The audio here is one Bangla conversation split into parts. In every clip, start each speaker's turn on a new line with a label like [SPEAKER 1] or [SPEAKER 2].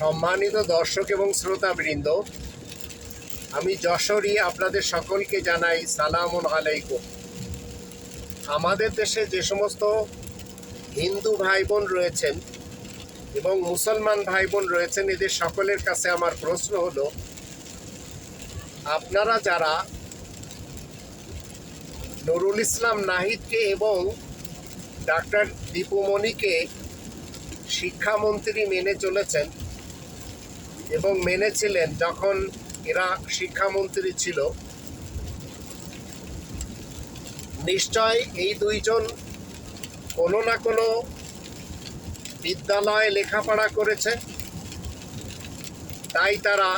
[SPEAKER 1] সম্মানিত দর্শক এবং শ্রোতাবৃন্দ, আমি যশোরই আপনাদের সকলকে জানাই সালামুন আলাইকুম। আমাদের দেশে যে সমস্ত হিন্দু ভাই বোন রয়েছেন এবং মুসলমান ভাই বোন রয়েছেন, এদের সকলের কাছে আমার প্রশ্ন হলো, আপনারা যারা নুরুল ইসলাম নাহিদকে এবং ডাক্তার দীপুমণিকে শিক্ষামন্ত্রী মেনে চলেছেন এবং মেনেছিলেন যখন এরা শিক্ষামন্ত্রী ছিল। নিশ্চয় এই দুইজন কোনো না কোনো বিদ্যালয়ে লেখাপড়া করেছে, তাই তারা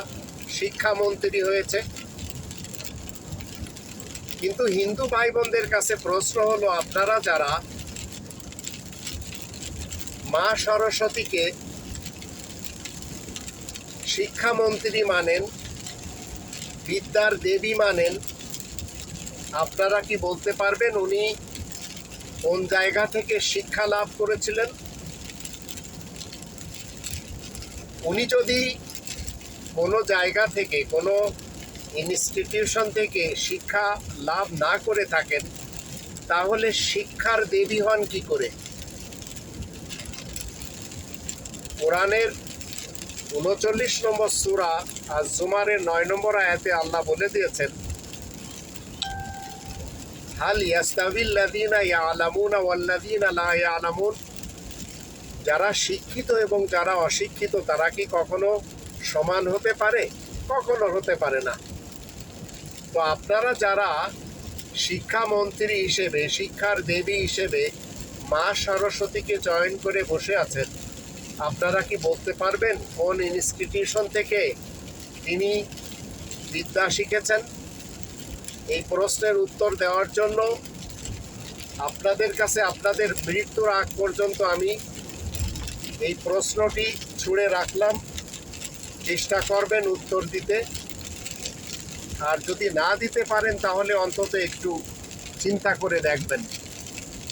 [SPEAKER 1] শিক্ষামন্ত্রী হয়েছে। কিন্তু হিন্দু ভাই বোনদের কাছে প্রশ্ন হলো, আপনারা যারা মা সরস্বতীকে শিক্ষামন্ত্রী মানেন, বিদ্যার দেবী মানেন। আপনারা কি বলতে পারবেন উনি কোন জায়গা থেকে শিক্ষা লাভ করেছিলেন? উনি যদি কোনো জায়গা থেকে, কোনো ইনস্টিটিউশন থেকে শিক্ষা লাভ না করে থাকেন, তাহলে শিক্ষার দেবী হন কি করে? কোরআনের উনচল্লিশ নম্বর সুরা আর জুমারের নয় নম্বর আয়াতে আল্লাহ বলে দিয়েছেন, হাল ইয়াস্তাবিল্লাযীনা ইয়ালামুনা ওয়াল্লাযীনা লা ইয়ালামুন? যারা শিক্ষিত এবং যারা অশিক্ষিত, তারা কি কখনো সমান হতে পারে? কখনো হতে পারে না। তো আপনারা যারা শিক্ষামন্ত্রী হিসেবে, শিক্ষার দেবী হিসেবে মা সরস্বতীকে জয়েন করে বসে আছেন আপনারা কি বলতে পারবেন কোন ইনস্টিটিউশন থেকে তিনি বিদ্যা শিখেছেন? এই প্রশ্নের উত্তর দেওয়ার জন্য আপনাদের কাছে আপনাদের মৃত্যুর আগ পর্যন্ত আমি এই প্রশ্নটি ছুঁড়ে রাখলাম। চেষ্টা করবেন উত্তর দিতে। আর যদি না দিতে পারেন, তাহলে অন্তত একটু চিন্তা করে দেখবেন।